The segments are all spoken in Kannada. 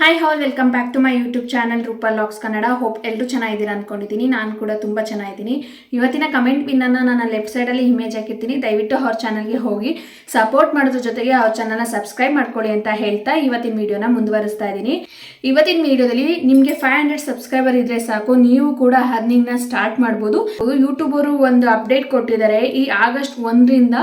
Hi all welcome back to my YouTube channel Roopa LOX Kannada hope ಎಲ್ಲರೂ ಚೆನ್ನಾಗಿದ್ದೀರಾ ಅಂದ್ಕೊಂಡಿದ್ದೀನಿ ನಾನು ಕೂಡ ತುಂಬ ಚೆನ್ನಾಗಿದ್ದೀನಿ. ಇವತ್ತಿನ ಕಮೆಂಟ್ ಪಿನ್ನನ್ನು ನಾನು ಲೆಫ್ಟ್ ಸೈಡಲ್ಲಿ ಇಮೇಜ್ ಹಾಕಿರ್ತೀನಿ. ದಯವಿಟ್ಟು ಅವ್ರ ಚಾನಲ್ಗೆ ಹೋಗಿ ಸಪೋರ್ಟ್ ಮಾಡೋದ್ರ ಜೊತೆಗೆ ಅವ್ರ ಚಾನಲ್ನ ಸಬ್ಸ್ಕ್ರೈಬ್ ಮಾಡ್ಕೊಳ್ಳಿ ಅಂತ ಹೇಳ್ತಾ ಇವತ್ತಿನ ವಿಡಿಯೋನ ಮುಂದುವರಿಸ್ತಾ ಇದ್ದೀನಿ. ಇವತ್ತಿನ ವಿಡಿಯೋದಲ್ಲಿ ನಿಮಗೆ ಫೈವ್ ಹಂಡ್ರೆಡ್ ಸಬ್ಸ್ಕ್ರೈಬರ್ ಇದ್ರೆ ಸಾಕು. ನೀವು ಕೂಡ ಅರ್ನಿಂಗ್ನ ಸ್ಟಾರ್ಟ್ ಮಾಡ್ಬೋದು. ಯೂಟ್ಯೂಬರು ಒಂದು ಅಪ್ಡೇಟ್ ಕೊಟ್ಟಿದ್ದಾರೆ. ಈ ಆಗಸ್ಟ್ ಒಂದರಿಂದ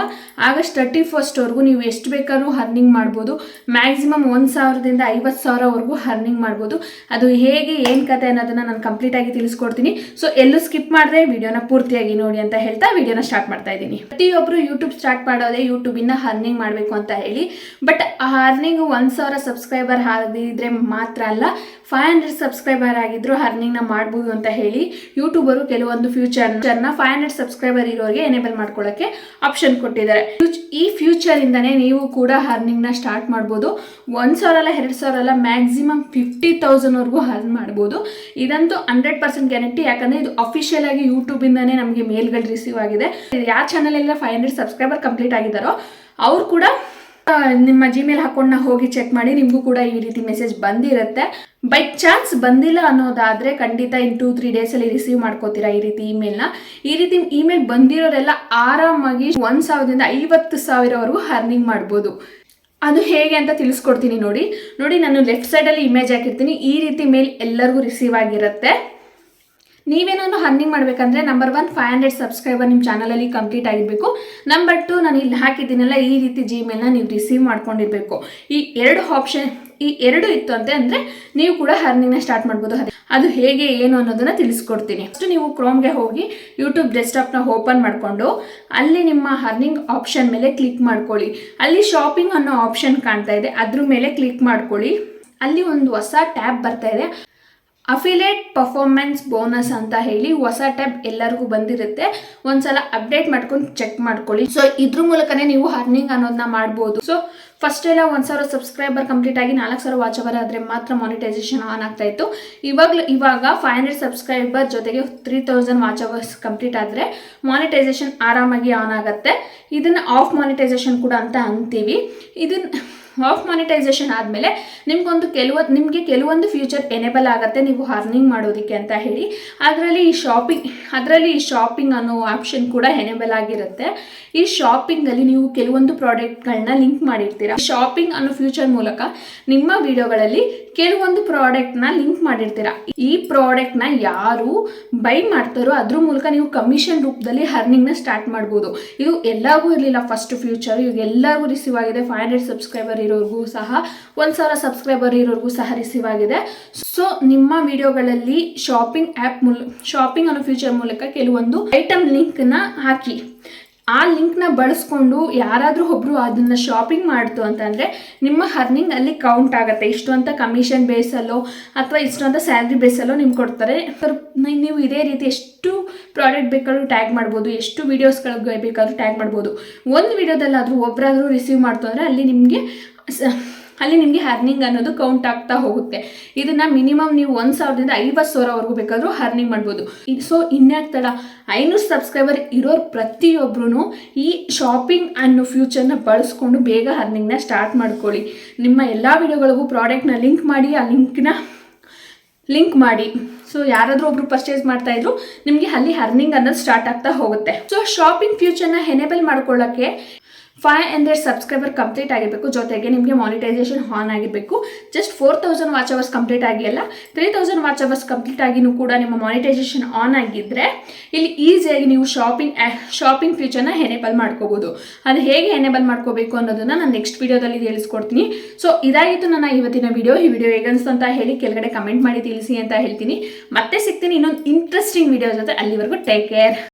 ಆಗಸ್ಟ್ ತರ್ಟಿ ಫಸ್ಟ್ವರೆಗೂ ನೀವು ಎಷ್ಟು ಬೇಕಾದ್ರೂ ಅರ್ನಿಂಗ್ ಮಾಡ್ಬೋದು. ಮ್ಯಾಕ್ಸಿಮಮ್ ಒಂದು ಸಾವಿರದಿಂದ ಐವತ್ತು ಸಾವಿರವರೆಗೂ ಅರ್ನಿಂಗ್ ಮಾಡ್ಬೋದು. ಅದು ಹೇಗೆ, ಏನು ಕತೆ ಅನ್ನೋದನ್ನ ನಾನು ಕಂಪ್ಲೀಟ್ ಆಗಿ ತಿಳಿಸ್ಕೊಡ್ತೀನಿ. ಸೊ ಎಲ್ಲೂ ಸ್ಕಿಪ್ ಮಾಡಿದ್ರೆ ವಿಡಿಯೋನ ಪೂರ್ತಿಯಾಗಿ ನೋಡಿ ಅಂತ ಹೇಳ್ತಾ ವಿಡಿಯೋನ ಸ್ಟಾರ್ಟ್ ಮಾಡ್ತಾ ಇದ್ದೀನಿ. ಪ್ರತಿಯೊಬ್ಬರು ಯೂಟ್ಯೂಬ್ ಸ್ಟಾರ್ಟ್ ಮಾಡೋದೇ ಯೂಟ್ಯೂಬಿಂದ ಅರ್ನಿಂಗ್ ಮಾಡಬೇಕು ಅಂತ ಹೇಳಿ. ಬಟ್ ಆ ಅರ್ನಿಂಗ್ ಒಂದು ಸಾವಿರ ಸಬ್ಸ್ಕ್ರೈಬರ್ ಆಗಿದ್ರೆ ಮಾತ್ರ ಅಲ್ಲ ಫೈವ್ ಹಂಡ್ರೆಡ್ ಸಬ್ಸ್ಕ್ರೈಬರ್ ಆಗಿದ್ರು ಅರ್ನಿಂಗ್ನ ಮಾಡ್ಬೋದು ಅಂತ ಹೇಳಿ ಯೂಟ್ಯೂಬರು ಕೆಲವೊಂದು ಫ್ಯೂಚರ್ನ ಫೈವ್ ಹಂಡ್ರೆಡ್ ಸಬ್ಸ್ಕ್ರೈಬರ್ ಇರೋರಿಗೆ ಎನೇಬಲ್ ಮಾಡ್ಕೊಳ್ಳೋಕ್ಕೆ ಆಪ್ಷನ್ ಕೊಟ್ಟಿದ್ದಾರೆ. ಈ ಫ್ಯೂಚರಿಂದನೇ ನೀವು ಕೂಡ ಅರ್ನಿಂಗ್ನ ಸ್ಟಾರ್ಟ್ ಮಾಡ್ಬೋದು. ಒಂದು ಸಾವಿರ ಅಲ್ಲ, ಎರಡು ಸಾವಿರ ಅಲ್ಲ ಮ್ಯಾಕ್ಸಿಮಮ್ ಫಿಫ್ಟಿ ತೌಸಂಡ್ವರೆಗೂ ಹರ್ನ್ ಮಾಡ್ಬೋದು. ಇದಂತೂ ಹಂಡ್ರೆಡ್ ಪರ್ಸೆಂಟ್ ಗ್ಯಾರಂಟಿ ಯಾಕಂದರೆ ಇದು ಅಫಿಷಿಯಲ್ ಆಗಿ ಯೂಟ್ಯೂಬಿಂದನೇ ನಮಗೆ ಮೇಲ್ಗಳು ರಿಸೀವ್ ಆಗಿದೆ. ಯಾವ ಚಾನಲ್ ಎಲ್ಲ ಫೈವ್ ಹಂಡ್ರೆಡ್ ಸಬ್ಸ್ಕ್ರೈಬರ್ ಕಂಪ್ಲೀಟ್ ಆಗಿದ್ದಾರೋ, ಅವ್ರು ಕೂಡ ನಿಮ್ಮ ಜಿಮೇಲ್ ಹಾಕೊಂಡ್ನ ಹೋಗಿ ಚೆಕ್ ಮಾಡಿ, ನಿಮಗೂ ಕೂಡ ಈ ರೀತಿ ಮೆಸೇಜ್ ಬಂದಿರುತ್ತೆ. ಬೈ ಚಾನ್ಸ್ ಬಂದಿಲ್ಲ ಅನ್ನೋದಾದ್ರೆ ಖಂಡಿತ ಇನ್ ಟೂ ತ್ರೀ ಡೇಸಲ್ಲಿ ರಿಸೀವ್ ಮಾಡ್ಕೋತೀರಾ ಈ ರೀತಿ ಇಮೇಲ್ನ ಈ ರೀತಿ ಇಮೇಲ್ ಬಂದಿರೋರೆಲ್ಲ ಆರಾಮಾಗಿ ಒಂದು ಸಾವಿರದಿಂದ ಐವತ್ತು ಸಾವಿರವರೆಗೂ ಅರ್ನಿಂಗ್ ಮಾಡ್ಬೋದು. ಅದು ಹೇಗೆ ಅಂತ ತಿಳಿಸ್ಕೊಡ್ತೀನಿ ನೋಡಿ. ನೋಡಿ, ನಾನು ಲೆಫ್ಟ್ ಸೈಡಲ್ಲಿ ಇಮೇಜ್ ಹಾಕಿರ್ತೀನಿ. ಈ ರೀತಿ ಮೇಲ್ ಎಲ್ಲರಿಗೂ ರಿಸೀವ್ ಆಗಿರುತ್ತೆ. ನೀವೇನಾದ್ರು ಹರ್ನಿಂಗ್ ಮಾಡಬೇಕಂದ್ರೆ number one five hundred subscriber ನಿಮ್ಮ ಚಾನಲಲ್ಲಿ ಕಂಪ್ಲೀಟ್ ಆಗಿರಬೇಕು. ನಂಬರ್ ಟು ನಾನು ಇಲ್ಲಿ ಹಾಕಿದ್ದೀನಲ್ಲ, ಈ ರೀತಿ ಜಿಮೇಲ್ನ ನೀವು ರಿಸೀವ್ ಮಾಡ್ಕೊಂಡಿರಬೇಕು. ಈ ಎರಡು ಆಪ್ಷನ್ ಈ ಎರಡು ಇತ್ತು ಅಂತ ಅಂದರೆ ನೀವು ಕೂಡ ಹರ್ನಿಂಗ್ನ ಸ್ಟಾರ್ಟ್ ಮಾಡ್ಬೋದು. ಅದೇ- ಅದು ಹೇಗೆ, ಏನು ಅನ್ನೋದನ್ನ ತಿಳಿಸ್ಕೊಡ್ತೀನಿ. ಫಸ್ಟ್ ನೀವು ಕ್ರೋಮ್ಗೆ ಹೋಗಿ ಯೂಟ್ಯೂಬ್ ಡೆಸ್ಕ್ಟಾಪ್ನ ಓಪನ್ ಮಾಡಿಕೊಂಡು, ಅಲ್ಲಿ ನಿಮ್ಮ ಹರ್ನಿಂಗ್ ಆಪ್ಷನ್ ಮೇಲೆ ಕ್ಲಿಕ್ ಮಾಡ್ಕೊಳ್ಳಿ. ಅಲ್ಲಿ ಶಾಪಿಂಗ್ ಅನ್ನೋ ಆಪ್ಷನ್ ಕಾಣ್ತಾ ಇದೆ, ಅದ್ರ ಮೇಲೆ ಕ್ಲಿಕ್ ಮಾಡ್ಕೊಳ್ಳಿ. ಅಲ್ಲಿ ಒಂದು ಹೊಸ ಟ್ಯಾಬ್ ಬರ್ತಾ ಇದೆ. ಅಫಿಲೇಟ್ ಪರ್ಫಾರ್ಮೆನ್ಸ್ ಬೋನಸ್ ಅಂತ ಹೇಳಿ ಹೊಸ ಟ್ಯಾಬ್ ಎಲ್ಲರಿಗೂ ಬಂದಿರುತ್ತೆ. ಒಂದ್ಸಲ ಅಪ್ಡೇಟ್ ಮಾಡ್ಕೊಂಡು ಚೆಕ್ ಮಾಡ್ಕೊಳ್ಳಿ. ಸೊ ಇದ್ರ ಮೂಲಕನೇ ನೀವು ಅರ್ನಿಂಗ್ ಅನ್ನೋದನ್ನ ಮಾಡ್ಬೋದು. ಸೊ ಫಸ್ಟ್ ಎಲ್ಲ ಒಂದು ಸಾವಿರ ಸಬ್ಸ್ಕ್ರೈಬರ್ ಕಂಪ್ಲೀಟ್ ಆಗಿ ನಾಲ್ಕು ಸಾವಿರ ವಾಚ್ ಅವರ್ ಆದರೆ ಮಾತ್ರ ಮಾನಿಟೈಸೇಷನ್ ಆನ್ ಆಗ್ತಾ ಇತ್ತು. ಇವಾಗಲೂ ಇವಾಗ ಫೈವ್ ಹಂಡ್ರೆಡ್ ಸಬ್ಸ್ಕ್ರೈಬರ್ ಜೊತೆಗೆ three thousand watch hours complete ಆದರೆ ಮಾನಿಟೈಸೇಷನ್ ಆರಾಮಾಗಿ ಆನ್ ಆಗುತ್ತೆ. ಇದನ್ನು ಆಫ್ ಮಾನಿಟೈಸೇಷನ್ ಕೂಡ ಅಂತ ಅಂತೀವಿ. ಇದನ್ನು ಆಫ್ ಮಾನಿಟೈಸೇಷನ್ ಆದಮೇಲೆ ನಿಮ್ಗೊಂದು ಕೆಲವೊಂದು, ನಿಮಗೆ ಕೆಲವೊಂದು ಫ್ಯೂಚರ್ ಎನೇಬಲ್ ಆಗುತ್ತೆ ನೀವು ಅರ್ನಿಂಗ್ ಮಾಡೋದಕ್ಕೆ ಅಂತ ಹೇಳಿ. ಅದರಲ್ಲಿ ಈ ಶಾಪಿಂಗ್ ಅದರಲ್ಲಿ ಈ ಶಾಪಿಂಗ್ ಅನ್ನೋ ಆಪ್ಷನ್ ಕೂಡ ಎನೇಬಲ್ ಆಗಿರುತ್ತೆ. ಈ ಶಾಪಿಂಗಲ್ಲಿ ನೀವು ಕೆಲವೊಂದು ಪ್ರಾಡಕ್ಟ್ಗಳನ್ನ ಲಿಂಕ್ ಮಾಡಿರ್ತೀರಾ? ಶಾಪಿಂಗ್ ಅನ್ನೋ ಫ್ಯೂಚರ್ ಮೂಲಕ ನಿಮ್ಮ ವಿಡಿಯೋಗಳಲ್ಲಿ ಕೆಲವೊಂದು ಪ್ರಾಡಕ್ಟ್ನ ಲಿಂಕ್ ಮಾಡಿರ್ತೀರಾ? ಈ ಪ್ರಾಡಕ್ಟ್ನ ಯಾರು ಬೈ ಮಾಡ್ತಾರೋ ಅದ್ರ ಮೂಲಕ ನೀವು ಕಮಿಷನ್ ರೂಪದಲ್ಲಿ ಅರ್ನಿಂಗ್ನ ಸ್ಟಾರ್ಟ್ ಮಾಡ್ಬೋದು. ಇದು ಎಲ್ಲರಿಗೂ ಇರಲಿಲ್ಲ. ಫಸ್ಟ್ ಫ್ಯೂಚರ್ ಇವಾಗ ಎಲ್ಲರಿಗೂ ರಿಸೀವ್ ಆಗಿದೆ. ಫೈವ್ ಹಂಡ್ರೆಡ್ ಸಬ್ಸ್ಕ್ರೈಬರ್ ಇರೋರ್ಗೂ ಸಹ, ಒಂದು ಸಾವಿರ ಸಬ್ಸ್ಕ್ರೈಬರ್ ಇರೋರ್ಗೂ ಸಹ ರಿಸೀವ್ ಆಗಿದೆ. ಸೊ ನಿಮ್ಮ ವಿಡಿಯೋಗಳಲ್ಲಿ ಶಾಪಿಂಗ್ ಆ್ಯಪ್ ಮೂಲ ಶಾಪಿಂಗ್ ಅನ್ನೋ ಫ್ಯೂಚರ್ ಮೂಲಕ ಕೆಲವೊಂದು ಐಟಮ್ ಲಿಂಕ್ನ ಹಾಕಿ. ಆ ಲಿಂಕ್ನ ಬಳಸ್ಕೊಂಡು ಯಾರಾದರೂ ಒಬ್ಬರು ಅದನ್ನು ಶಾಪಿಂಗ್ ಮಾಡ್ತು ಅಂತಂದರೆ ನಿಮ್ಮ ಹರ್ನಿಂಗ್ ಅಲ್ಲಿ ಕೌಂಟ್ ಆಗುತ್ತೆ. ಇಷ್ಟು ಅಂತ ಕಮಿಷನ್ ಬೇಸಲ್ಲೋ ಅಥವಾ ಇಷ್ಟು ಅಂತ ಸ್ಯಾಲ್ರಿ ಬೇಸಲ್ಲೋ ನಿಮ್ಗೆ ಕೊಡ್ತಾರೆ. ನೀವು ಇದೇ ರೀತಿ ಎಷ್ಟು ಪ್ರಾಡಕ್ಟ್ ಬೇಕಾದ್ರೂ ಟ್ಯಾಗ್ ಮಾಡ್ಬೋದು, ಎಷ್ಟು ವೀಡಿಯೋಸ್ಗಳಿಗೆ ಬೇಕಾದರೂ ಟ್ಯಾಗ್ ಮಾಡ್ಬೋದು. ಒಂದು ವೀಡಿಯೋದಲ್ಲಾದರೂ ಒಬ್ಬರಾದರೂ ರಿಸೀವ್ ಮಾಡ್ತು ಅಂದರೆ ಅಲ್ಲಿ ನಿಮಗೆ ಅಲ್ಲಿ ನಿಮಗೆ ಅರ್ನಿಂಗ್ ಅನ್ನೋದು ಕೌಂಟ್ ಆಗ್ತಾ ಹೋಗುತ್ತೆ. ಇದನ್ನ ಮಿನಿಮಮ್ ನೀವು ಒಂದು ಸಾವಿರದಿಂದ ಐವತ್ತು ಸಾವಿರವರೆಗೂ ಬೇಕಾದರೂ ಅರ್ನಿಂಗ್ ಮಾಡ್ಬೋದು. ಸೊ ಇನ್ಯಾಕ್ ತಡ? ಐನೂರು ಸಬ್ಸ್ಕ್ರೈಬರ್ ಇರೋರು ಪ್ರತಿಯೊಬ್ಬರೂ ಈ ಶಾಪಿಂಗ್ ಅನ್ನೋ ಫ್ಯೂಚರ್ನ ಬಳಸ್ಕೊಂಡು ಬೇಗ ಅರ್ನಿಂಗ್ನ ಸ್ಟಾರ್ಟ್ ಮಾಡ್ಕೊಳ್ಳಿ. ನಿಮ್ಮ ಎಲ್ಲ ವಿಡಿಯೋಗಳಿಗೂ ಪ್ರಾಡಕ್ಟ್ನ ಲಿಂಕ್ ಮಾಡಿ, ಆ ಲಿಂಕ್ನ ಲಿಂಕ್ ಮಾಡಿ. ಸೊ ಯಾರಾದರೂ ಒಬ್ರು ಪರ್ಚೇಸ್ ಮಾಡ್ತಾ ಇದ್ರು, ನಿಮಗೆ ಅಲ್ಲಿ ಅರ್ನಿಂಗ್ ಅನ್ನೋದು ಸ್ಟಾರ್ಟ್ ಆಗ್ತಾ ಹೋಗುತ್ತೆ. ಸೊ ಶಾಪಿಂಗ್ ಫ್ಯೂಚರ್ನ ಎನೇಬಲ್ ಮಾಡ್ಕೊಳ್ಳೋಕ್ಕೆ ಫೈವ್ ಹಂಡ್ರೆಡ್ ಸಬ್ಸ್ಕ್ರೈಬರ್ ಕಂಪ್ಲೀಟ್ ಆಗಿರಬೇಕು. ಜೊತೆಗೆ ನಿಮಗೆ ಮಾನಿಟೈಸೇಷನ್ ಆನ್ ಆಗಿರಬೇಕು. Just four thousand watch hours complete ಆಗಿಲ್ಲ three thousand watch hours complete ಆಗಿನೂ ಕೂಡ ನಿಮ್ಮ ಮಾನಿಟೈಸೇಷನ್ ಆನ್ ಆಗಿದ್ದರೆ ಇಲ್ಲಿ ಈಸಿಯಾಗಿ ನೀವು ಶಾಪಿಂಗ್ ಶಾಪಿಂಗ್ ಫ್ಯೂಚರ್ನ ಎನೇಬಲ್ ಮಾಡ್ಕೋಬೋದು. ಅದು ಹೇಗೆ ಎನೇಬಲ್ ಮಾಡ್ಕೋಬೇಕು ಅನ್ನೋದನ್ನ ನಾನು ನೆಕ್ಸ್ಟ್ ವಿಡಿಯೋದಲ್ಲಿ ತಿಳಿಸ್ಕೊಡ್ತೀನಿ. ಸೊ ಇದಾಗಿತ್ತು ನನ್ನ ಇವತ್ತಿನ ವಿಡಿಯೋ ಈ ವಿಡಿಯೋ ಹೇಗೆ ಅನಿಸ್ತು ಅಂತ ಹೇಳಿ ಕೆಳಗಡೆ ಕಮೆಂಟ್ ಮಾಡಿ ತಿಳಿಸಿ ಅಂತ ಹೇಳ್ತೀನಿ. ಮತ್ತೆ ಸಿಗ್ತೀನಿ ಇನ್ನೊಂದು ಇಂಟ್ರೆಸ್ಟಿಂಗ್ ವಿಡಿಯೋ ಜೊತೆ. ಅಲ್ಲಿವರೆಗೂ ಟೇಕ್ ಕೇರ್